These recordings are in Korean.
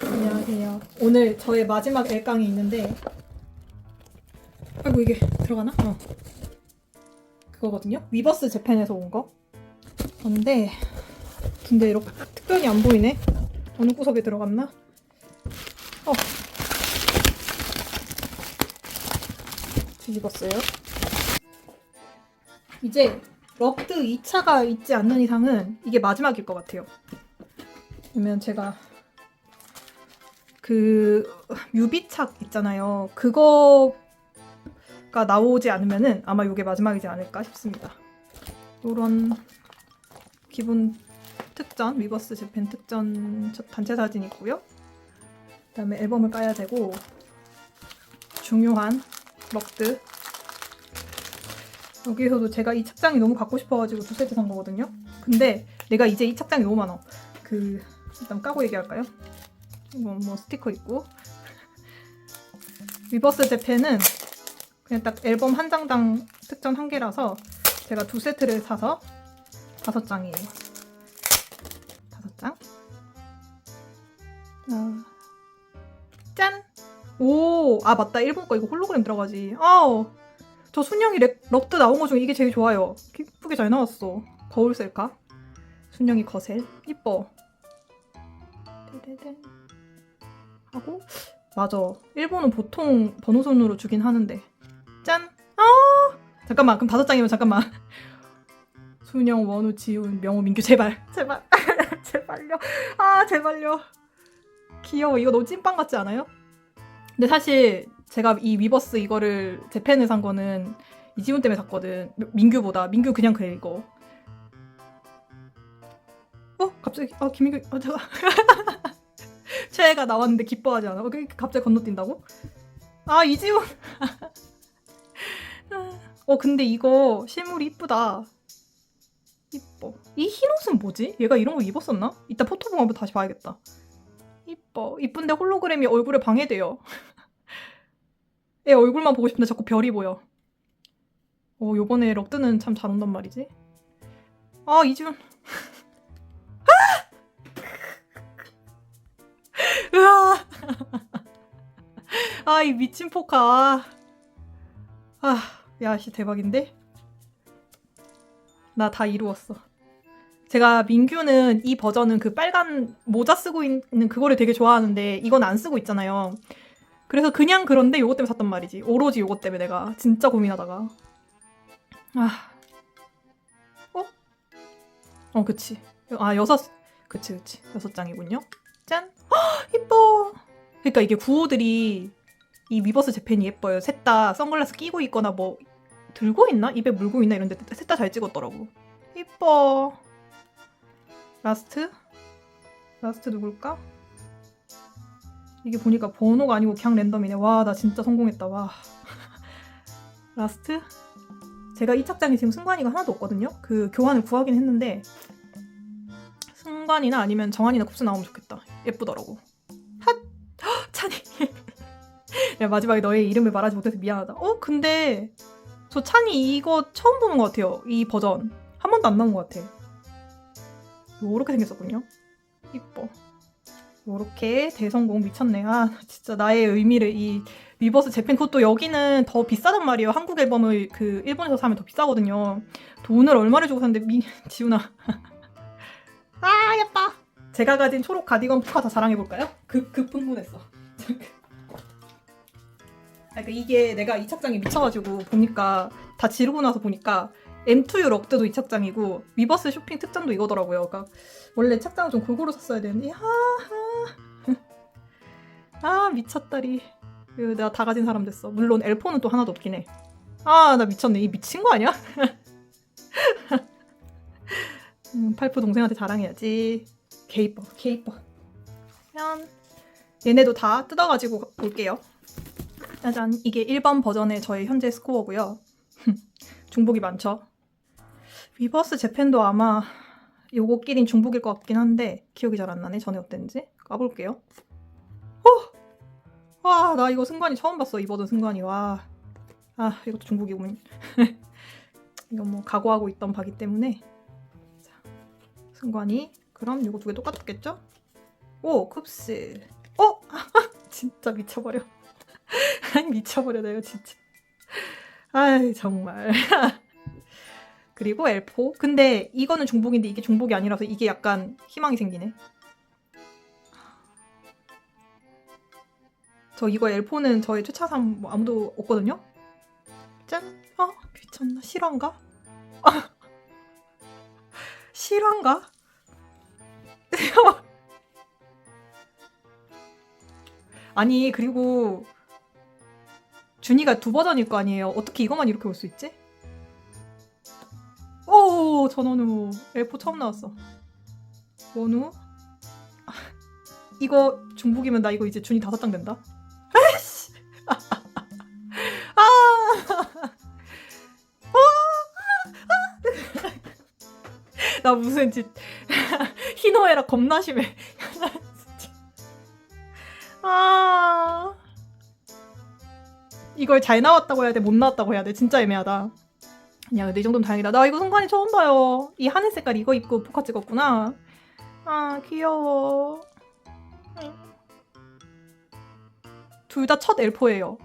안녕하세요. 오늘 저의 마지막 엘깡이 있는데, 아이고 이게 들어가나? 어. 그거거든요. 위버스 재팬에서 온 거. 근데 근데 이렇게 특별히 안 보이네. 어느 구석에 들어갔나? 어. 뒤집었어요. 이제 럭드 2차가 있지 않는 이상은 이게 마지막일 것 같아요. 그러면 제가 그 뮤비착 있잖아요. 그거가 나오지 않으면은 아마 이게 마지막이지 않을까 싶습니다. 이런 기본 특전 위버스 재팬 특전 첫 단체 사진 있고요. 그다음에 앨범을 까야 되고 중요한 럭드 여기서도 제가 이 착장이 너무 갖고 싶어가지고 두 세트 산 거거든요. 근데 내가 이제 이 착장이 너무 많아. 그 일단 까고 얘기할까요? 이거 뭐 스티커 있고 위버스 재팬은 그냥 딱 앨범 한 장당 특전 한 개라서 제가 두 세트를 사서 다섯 장이에요. 다섯 장. 아, 짠. 오, 아 맞다 일본 거 이거 홀로그램 들어가지. 아우, 저 순영이 렉, 럭드 나온 거 중에 이게 제일 좋아요. 이쁘게 잘 나왔어. 거울 셀카. 순영이 거셀. 이뻐. 하고 맞아. 일본은 보통 번호선으로 주긴 하는데. 짠. 아 잠깐만. 그럼 다섯 장이면 잠깐만. 순영, 원우, 지훈, 명호, 민규 제발. 제발. 제발요. 아 제발요. 귀여워. 이거 너무 찐빵 같지 않아요? 근데 사실 제가 이 위버스 이거를 재팬을 산 거는 이지훈 때문에 샀거든. 민규보다. 민규 그냥 그래 이거. 어? 갑자기 아 김민규 아 제가 최애가 나왔는데 기뻐하지 않아? 갑자기 건너뛴다고? 아 이지훈. 어 근데 이거 실물이 이쁘다. 이뻐. 이 흰 옷은 뭐지? 얘가 이런 거 입었었나? 이따 포토봉 한번 다시 봐야겠다. 이뻐. 이쁜데 홀로그램이 얼굴에 방해돼요. 얘 얼굴만 보고 싶은데 자꾸 별이 보여. 어 요번에 럭드는 참 잘 온단 말이지. 아 이지 으아! 아, 이 미친 포카. 아, 야, 씨, 대박인데? 나 다 이루었어. 제가 민규는 이 버전은 그 빨간 모자 쓰고 있는 그거를 되게 좋아하는데 이건 안 쓰고 있잖아요. 그래서 그냥 그런데 요것 때문에 샀단 말이지. 오로지 요것 때문에 내가 진짜 고민하다가. 아. 어? 어, 그치. 아, 여섯, 그치, 그치. 여섯 장이군요. 짠! 헉, 이뻐! 그러니까 이게 구호들이 이 위버스 재팬이 예뻐요. 셋 다 선글라스 끼고 있거나 뭐 들고 있나? 입에 물고 있나? 이런데 셋 다 잘 찍었더라고. 이뻐. 라스트? 라스트 누굴까? 이게 보니까 번호가 아니고 그냥 랜덤이네. 와, 나 진짜 성공했다. 와. 라스트? 제가 이 착장이 지금 승관이가 하나도 없거든요. 그 교환을 구하긴 했는데 승관이나 아니면 정한이나 쿱스 나오면 좋겠다. 예쁘더라고. 핫! 헉, 찬이. 야, 마지막에 너의 이름을 말하지 못해서 미안하다. 어, 근데 저 찬이 이거 처음 보는 것 같아요. 이 버전. 한 번도 안 나온 것 같아. 요렇게 생겼었군요. 이뻐. 요렇게 대성공 미쳤네. 아, 진짜 나의 의미를 이 위버스 재팬 그것도 여기는 더 비싸단 말이에요. 한국 앨범을 그 일본에서 사면 더 비싸거든요. 돈을 얼마를 주고 샀는데 미 지훈아. 아 예뻐. 제가 가진 초록 가디건 포카 다 자랑해 볼까요? 급 급흥분했어. 아, 그러니까 이게 내가 이 착장에 미쳐가지고 보니까 다 지르고 나서 보니까 M2U 럭드도 이 착장이고 위버스 쇼핑 특전도 이거더라고요. 그러니까 원래 착장을 좀 골고루 샀어야 되는데 하하 아 미쳤다리. 내가 다 가진 사람 됐어. 물론 엘포는 또 하나도 없긴 해. 아 나 미쳤네. 이 미친 거 아니야? 음, 팔프 동생한테 자랑해야지. 개 이뻐, 개 이뻐. 면 얘네도 다 뜯어가지고 볼게요. 짜잔, 이게 1번 버전의 저의 현재 스코어고요. 중복이 많죠. 위버스 재팬도 아마 요거끼린 중복일 것 같긴 한데 기억이 잘 안 나네. 전에 어땠는지 까볼게요. 어! 와, 나 이거 승관이 처음 봤어. 이 버전 승관이. 와. 아, 이것도 중복이구먼. 이거 뭐 각오하고 있던 바기 때문에 승관이 그럼 이거 두 개 똑같겠죠? 오 쿱스. 어 진짜 미쳐버려. 미쳐버려 내가 진짜. 아이 정말. 그리고 엘포. 근데 이거는 중복인데 이게 중복이 아니라서 이게 약간 희망이 생기네. 저 이거 엘포는 저의 최차상 뭐 아무도 없거든요. 짠. 어 미쳤나 실화인가? 아, 실화인가? 아니 그리고 준이가 두 버전일 거 아니에요. 어떻게 이것만 이렇게 올 수 있지? 오 전원우 엘포 처음 나왔어. 원우 아, 이거 중복이면 나 이거 이제 준이 다섯 장 된다. 아이씨. 아. 나 무슨 짓 희노애라 겁나 심해. 아 이걸 잘 나왔다고 해야 돼, 못 나왔다고 해야 돼. 진짜 애매하다. 야, 근데 이 정도면 다행이다. 나 이거 성관이 처음 봐요. 이 하늘 색깔 이거 입고 포카 찍었구나. 아, 귀여워. 둘 다 첫 엘포예요.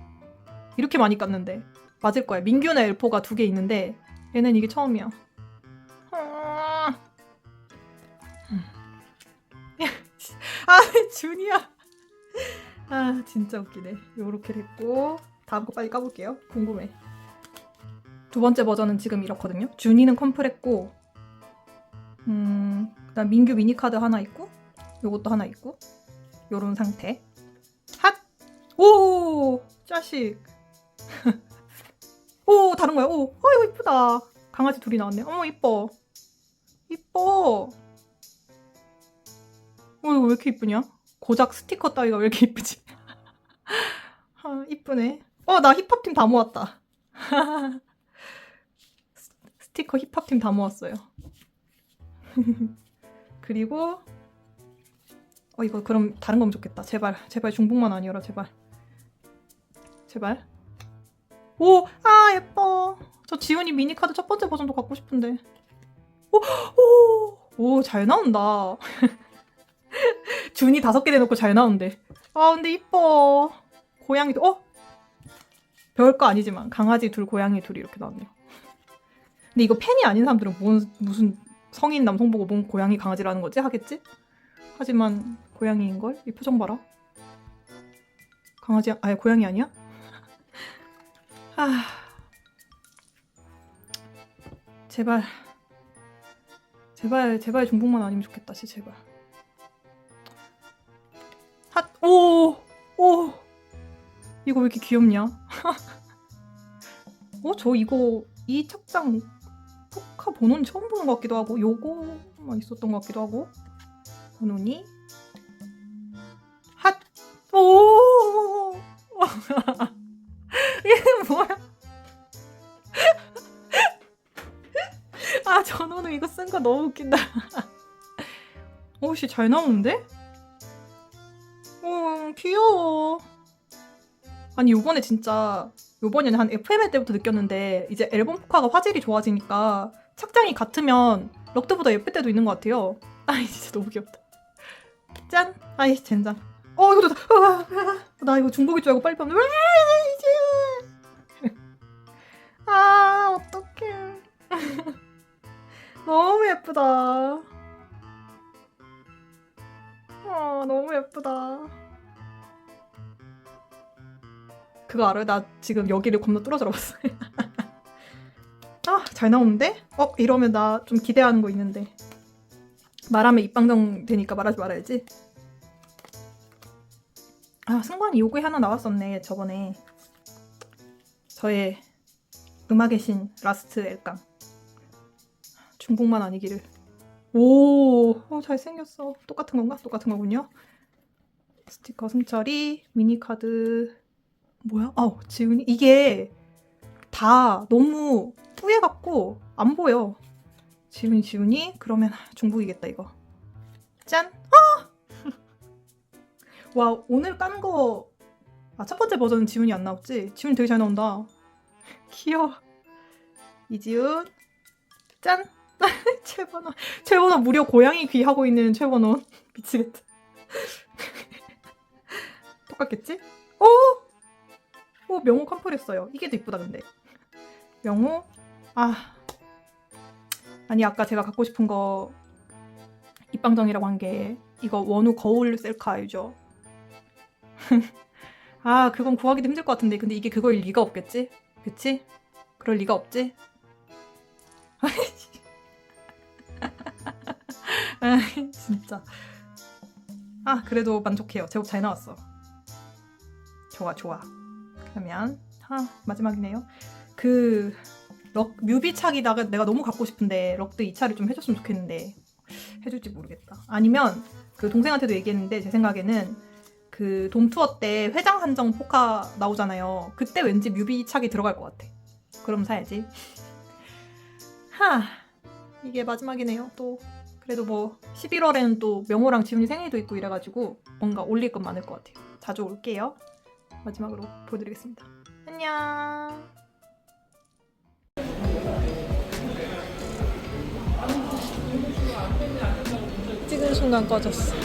이렇게 많이 깠는데. 맞을 거야. 민규는 엘포가 두 개 있는데, 얘는 이게 처음이야. 아 준이야. 아, 진짜 웃기네. 요렇게 됐고. 다음 거 빨리 까볼게요. 궁금해. 두 번째 버전은 지금 이렇거든요. 준이는 컴플했고, 음, 그다음 민규 미니카드 하나 있고, 요것도 하나 있고, 요런 상태. 핫! 오! 짜식. 오, 다른 거야. 오, 어, 이거 이쁘다. 강아지 둘이 나왔네. 어머, 이뻐. 이뻐. 어, 이거 왜 이렇게 이쁘냐? 고작 스티커 따위가 왜 이렇게 이쁘지? 아, 이쁘네. 어, 나 힙합팀 다 모았다. 스- 스티커 힙합팀 다 모았어요. 그리고 어 이거 그럼 다른 거면 좋겠다. 제발 제발 중복만 아니어라 제발. 제발. 오, 아 예뻐. 저 지훈이 미니카드 첫 번째 버전도 갖고 싶은데. 오, 오, 오, 잘 나온다. 준이 다섯 개 내놓고 잘 나온대. 아, 근데 이뻐. 고양이도, 어? 별거 아니지만 강아지 둘, 고양이 둘이 이렇게 나왔네요. 근데 이거 팬이 아닌 사람들은 뭔, 무슨 성인 남성 보고 뭔 고양이 강아지라는 거지? 하겠지? 하지만 고양이인 걸? 이 표정 봐라. 강아지, 아예 고양이 아니야? 아. 제발. 제발, 제발 중복만 아니면 좋겠다, 씨, 제발. 핫, 오! 오! 이거 왜 이렇게 귀엽냐? 어, 저 이거, 이 착장, 포카 번호는 처음 보는 것 같기도 하고, 요거만 있었던 것 같기도 하고, 번호니? 핫! 오! 이게 뭐야? 아, 전원우 이거 쓴 거 너무 웃긴다. 오씨, 잘 나오는데? 어, 귀여워. 아니, 요번에 진짜, 요번에는 한 FML 때부터 느꼈는데, 이제 앨범 포카가 화질이 좋아지니까, 착장이 같으면, 럭드보다 예쁠 때도 있는 것 같아요. 아이, 진짜 너무 귀엽다. 짠! 아이, 젠장. 어, 이거, 나, 아, 아, 나 이거 중복일 줄 알고 빨리 빨리. 아, 어떡해. 너무 예쁘다. 아, 너무 예쁘다. 그거 알아요? 나 지금 여기를 겁나 뚫어져 봤어. 아, 잘 나오는데? 어, 이러면 나 좀 기대하는 거 있는데. 말하면 입방정 되니까 말하지 말아야지. 아, 승관이 요구에 하나 나왔었네, 저번에. 저의 음악의 신, 라스트 엘깡. 중국만 아니기를. 오, 어, 잘생겼어. 똑같은 건가? 똑같은 거군요. 스티커 승철이, 미니카드. 뭐야? 아우, 지훈이. 이게 다 너무 뿌얘 갖고 안 보여. 지훈이, 지훈이. 그러면 중국이겠다, 이거. 짠! 아! 와, 오늘 깐 거. 아, 첫 번째 버전은 지훈이 안 나왔지? 지훈이 되게 잘 나온다. 귀여워. 이지훈. 짠! 최번호. 최번호 무려 고양이 귀 하고 있는 최번호. 미치겠다. 똑같겠지? 오! 오 명호 컴플했어요. 이게 더 이쁘다 근데. 명호 아 아니 아까 제가 갖고 싶은 거 입방정이라고 한 게 이거 원우 거울 셀카 알죠? 아 그건 구하기도 힘들 것 같은데 근데 이게 그거일 리가 없겠지? 그치? 그럴 리가 없지? 아 진짜 아 그래도 만족해요 제법 잘 나왔어 좋아 좋아 그러면 아 마지막이네요. 그 럭, 뮤비 차기다가 내가 너무 갖고 싶은데 럭드 2차를 좀 해줬으면 좋겠는데 해줄지 모르겠다. 아니면 그 동생한테도 얘기했는데 제 생각에는 그 돔투어 때 회장 한정 포카 나오잖아요. 그때 왠지 뮤비 차기 들어갈 것 같아. 그럼 사야지. 하 이게 마지막이네요. 또 그래도 뭐 11월에는 또 명호랑 지훈이 생일도 있고 이래가지고 뭔가 올릴 건 많을 것 같아요. 자주 올게요 마지막으로 보여드리겠습니다. 안녕. 찍은 순간 꺼졌어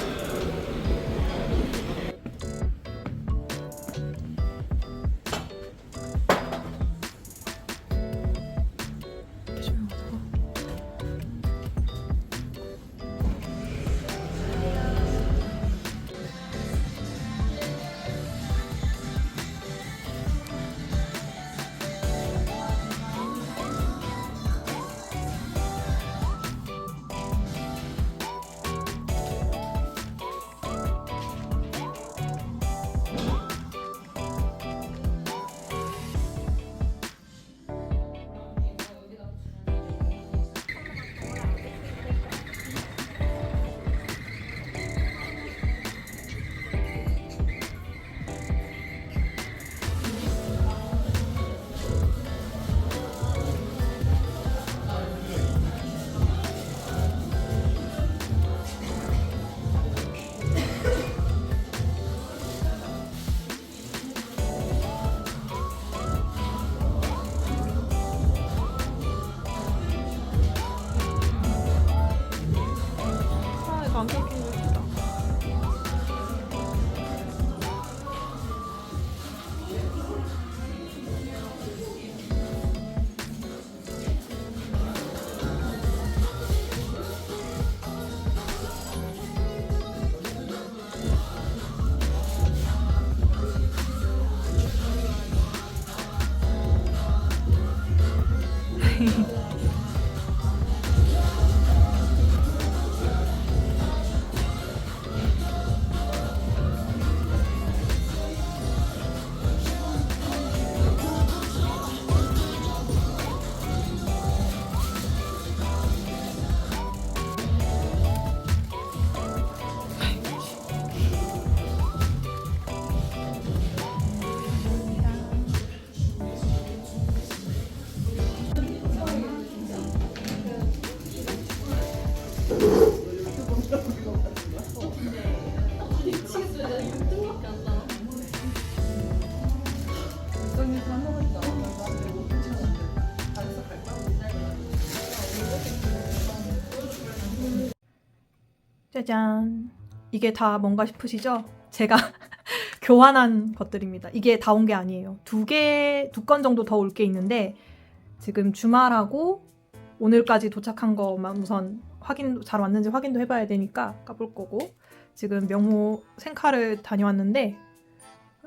짜잔. 이게 다 뭔가 싶으시죠? 제가 교환한 것들입니다. 이게 다 온 게 아니에요. 두 개, 두 건 정도 더 올 게 있는데, 지금 주말하고 오늘까지 도착한 거만 우선 확인, 잘 왔는지 확인도 해봐야 되니까 까볼 거고, 지금 명호 생카를 다녀왔는데,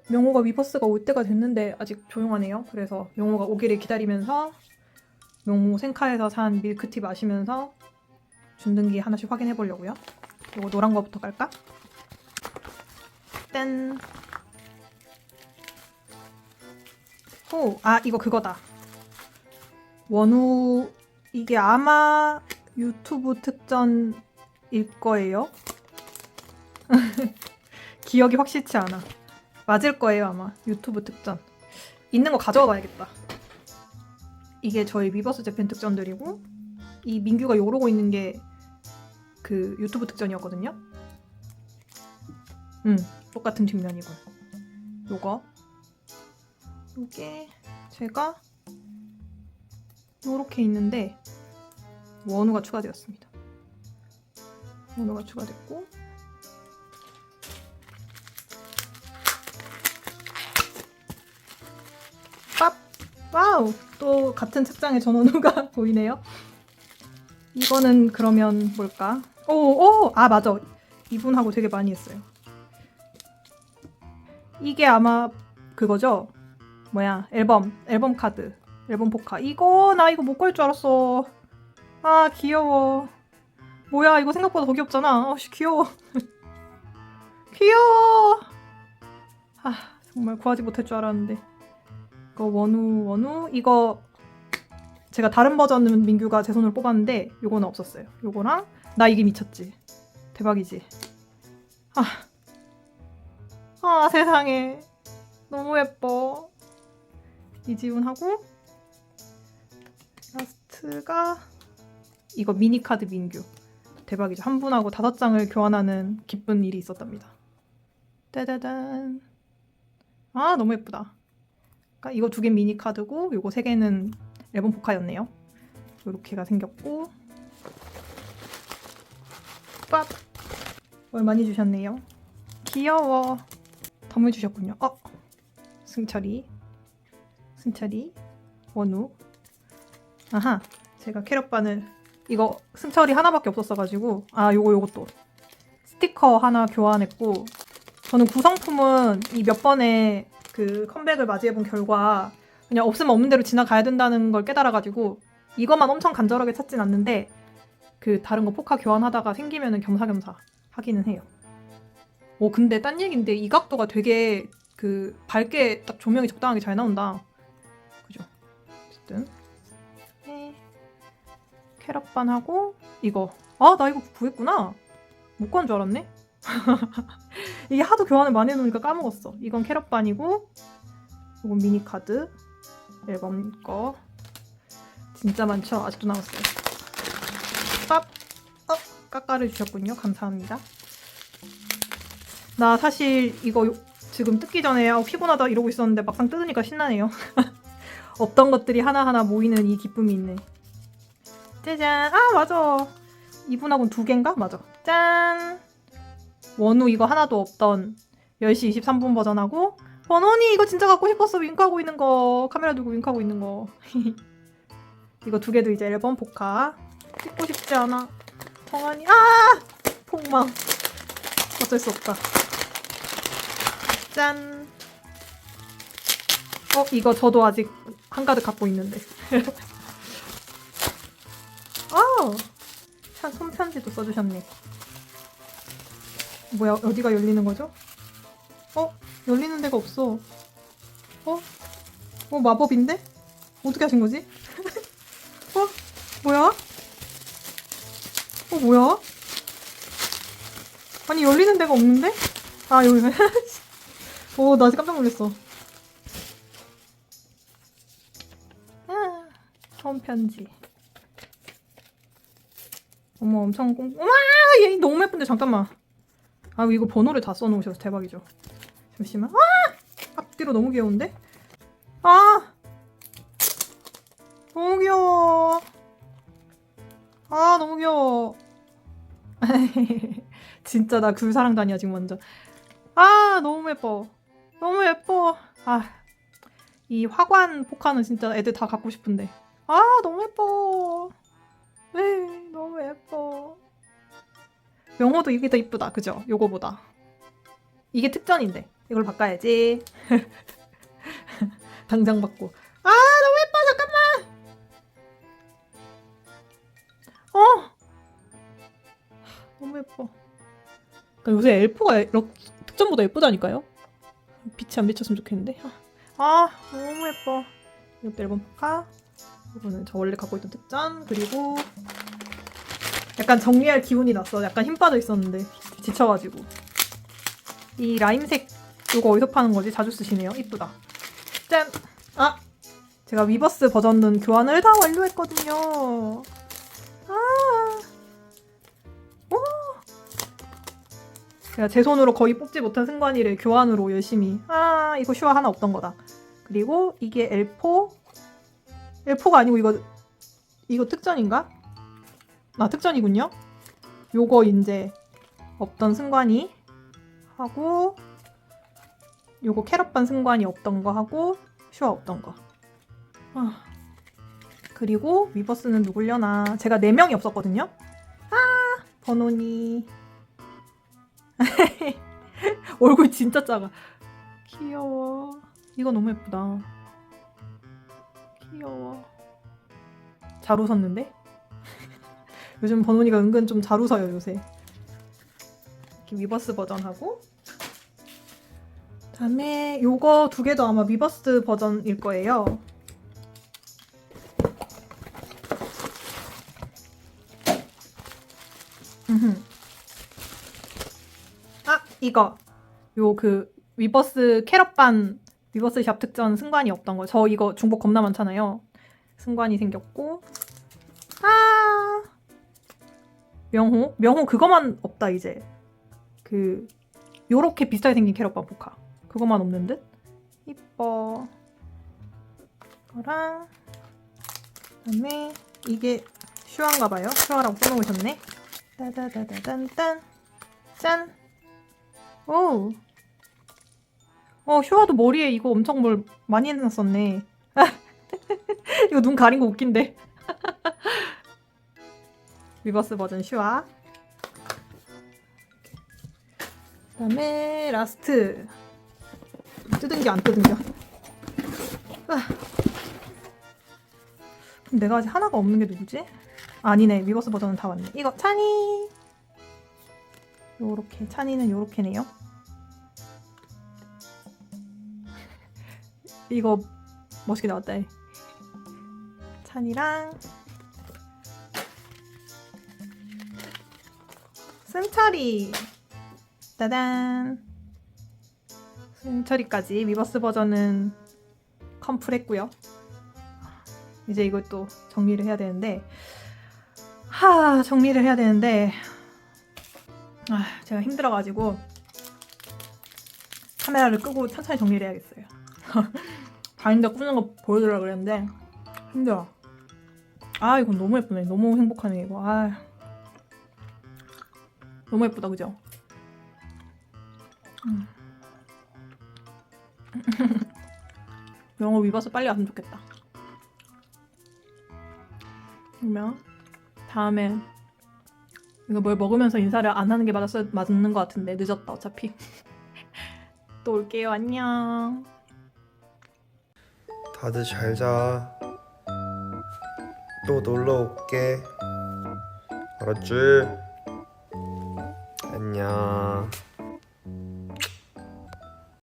명호가 위버스가 올 때가 됐는데 아직 조용하네요. 그래서 명호가 오기를 기다리면서 명호 생카에서 산 밀크티 마시면서 준등기 하나씩 확인해 보려고요. 이거 노란 거부터 깔까? 짠. 호, 아 이거 그거다. 원우 이게 아마 유튜브 특전일 거예요. 기억이 확실치 않아. 맞을 거예요 아마 유튜브 특전. 있는 거 가져와 봐야겠다. 이게 저희 위버스 재팬 특전들이고 이 민규가 요러고 있는 게 그 유튜브 특전이었거든요. 음, 똑같은 뒷면이고. 요거. 요게 제가 요렇게 있는데 원우가 추가되었습니다. 원우가 추가됐고 ปั๊! 와우! 또 같은 책장에 전원우가 보이네요. 이거는 그러면 뭘까? 오 오 아 맞아 이분하고 되게 많이 했어요. 이게 아마 그거죠? 뭐야 앨범 앨범 카드 앨범 포카 이거 나 이거 못 걸 줄 알았어. 아 귀여워. 뭐야 이거 생각보다 더 귀엽잖아. 아씨 귀여워. 귀여워. 아 정말 구하지 못할 줄 알았는데. 이거 원우 원우 이거 제가 다른 버전은 민규가 제 손으로 뽑았는데 요거는 없었어요. 요거랑 나 이게 미쳤지. 대박이지. 아, 아 세상에 너무 예뻐. 이지훈하고 라스트가 이거 미니 카드 민규. 대박이죠. 한 분하고 다섯 장을 교환하는 기쁜 일이 있었답니다. 따다단. 아 너무 예쁘다. 그러니까 이거 두 개 미니 카드고 요거 세 개는 앨범 포카였네요. 요렇게가 생겼고 빡! 뭘 많이 주셨네요. 귀여워. 덤을 주셨군요. 어! 승철이 승철이 원우 아하 제가 캐럿반을 이거 승철이 하나밖에 없었어가지고 아 요거 요것도 스티커 하나 교환했고 저는 구성품은 이 몇 번의 그 컴백을 맞이해본 결과 그냥 없으면 없는 대로 지나가야 된다는 걸 깨달아가지고 이것만 엄청 간절하게 찾진 않는데 그 다른 거 포카 교환하다가 생기면은 겸사겸사 하기는 해요. 오 근데 딴 얘긴데 이 각도가 되게 그 밝게 딱 조명이 적당하게 잘 나온다. 그죠? 어쨌든 네. 캐럿반하고 이거 아 나 이거 구했구나. 못 구한 줄 알았네. 이게 하도 교환을 많이 해놓으니까 까먹었어. 이건 캐럿반이고 이건 미니 카드 앨범 거 진짜 많죠? 아직도 남았어요. 까까를 주셨군요. 감사합니다. 나 사실 이거 요- 지금 뜯기 전에 아, 피곤하다 이러고 있었는데 막상 뜯으니까 신나네요. 없던 것들이 하나하나 모이는 이 기쁨이 있네. 짜잔! 아 맞아. 이분하고는 두 개인가? 맞아. 짠! 원우 이거 하나도 없던 10시 23분 버전하고 번원이 이거 진짜 갖고 싶었어 윙크하고 있는 거 카메라 들고 윙크하고 있는 거 이거 두 개도 이제 앨범 포카 찍고 싶지 않아 성환이 아 폭망 어쩔 수 없다 짠 어, 이거 저도 아직 한가득 갖고 있는데. 아, 참 손편지도 써주셨네. 뭐야, 어디가 열리는 거죠? 어, 열리는 데가 없어. 어? 어, 마법인데? 어떻게 하신 거지? 어? 뭐야? 어, 뭐야? 아니, 열리는 데가 없는데? 아, 여기. 오, 나 깜짝 놀랐어. 아, 처음 편지. 어머, 엄청 꽁, 어머, 얘 너무 예쁜데, 잠깐만. 아, 이거 번호를 다 써놓으셔서 대박이죠. 잠시만. 아! 앞뒤로 너무 귀여운데? 아! 너무 귀여워. 아, 너무 귀여워. 진짜 나 귤사랑단이야, 지금 완전. 아, 너무 예뻐. 너무 예뻐. 아, 이 화관 포카는 진짜 애들 다 갖고 싶은데. 아, 너무 예뻐. 네, 너무 예뻐. 명호도 이게 더 이쁘다. 그죠? 요거보다. 이게 특전인데. 이걸 바꿔야지. 당장 받고. 예뻐. 그러니까 요새 엘프가 이렇게 특전보다 예쁘다니까요. 빛이 안 비쳤으면 좋겠는데. 아, 너무 예뻐. 이것도 앨범 포카. 이거는 저 원래 갖고 있던 특전. 그리고 약간 정리할 기운이 났어. 약간 힘 빠져 있었는데 지쳐가지고. 이 라임색 이거 어디서 파는 거지? 자주 쓰시네요. 이쁘다. 짠. 아, 제가 위버스 버전은 교환을 다 완료했거든요. 제가 제 손으로 거의 뽑지 못한 승관이를 교환으로 열심히. 아, 이거 슈아 하나 없던 거다. 그리고 이게 L4. L4가 아니고 이거 이거 특전인가? 아, 특전이군요. 요거 이제 없던 승관이 하고 요거 캐럿반 승관이 없던 거 하고 슈아 없던 거. 아. 그리고 위버스는 누굴려나 제가 4명이 없었거든요 아 버논이 얼굴 진짜 작아. 귀여워. 이거 너무 예쁘다. 귀여워. 잘 웃었는데? 요즘 버논이가 은근 좀 잘 웃어요 요새. 이렇게 위버스 버전 하고. 다음에 요거 두 개도 아마 위버스 버전일 거예요 이거 요 그 위버스 캐럿반 위버스 샵 특전 승관이 없던 거. 저 이거 중복 겁나 많잖아요. 승관이 생겼고. 아! 명호? 명호 그거만 없다 이제. 그 요렇게 비슷하게 생긴 캐럿반 포카 그거만 없는 듯? 이뻐. 이거랑 그다음에 이게 슈아인가 봐요. 슈아라고 써놓으셨네. 따다다다단딴 짠 오. 어, 슈아도 머리에 이거 엄청 뭘 많이 해놨었네. 이거 눈 가린 거 웃긴데. 리버스 버전 슈아. 그 다음에 라스트. 뜯은 게 안 뜯은 게. 아. 그럼 내가 아직 하나가 없는 게 누구지? 아니네. 리버스 버전은 다 왔네. 이거 찬이. 요렇게 찬이는 요렇게네요. 이거 멋있게 나왔다. 찬이랑 승철이 따단 승철이까지 위버스 버전은 컴플했고요. 이제 이것도 정리를 해야 되는데 하 정리를 해야 되는데 아 제가 힘들어가지고 카메라를 끄고 천천히 정리를 해야겠어요. 바인더 꾸는 거 보여주려고 그랬는데 힘들어. 아 이건 너무 예쁘네. 너무 행복하네 이거. 아 너무 예쁘다 그죠? 음. 영어 위버스 빨리 왔으면 좋겠다. 그러면 다음에 이거 뭘 먹으면서 인사를 안 하는 게 맞았어 맞는 것 같은데 늦었다 어차피. 또 올게요 안녕. 다들 잘 자. 또 놀러 올게. 알았지? 안녕.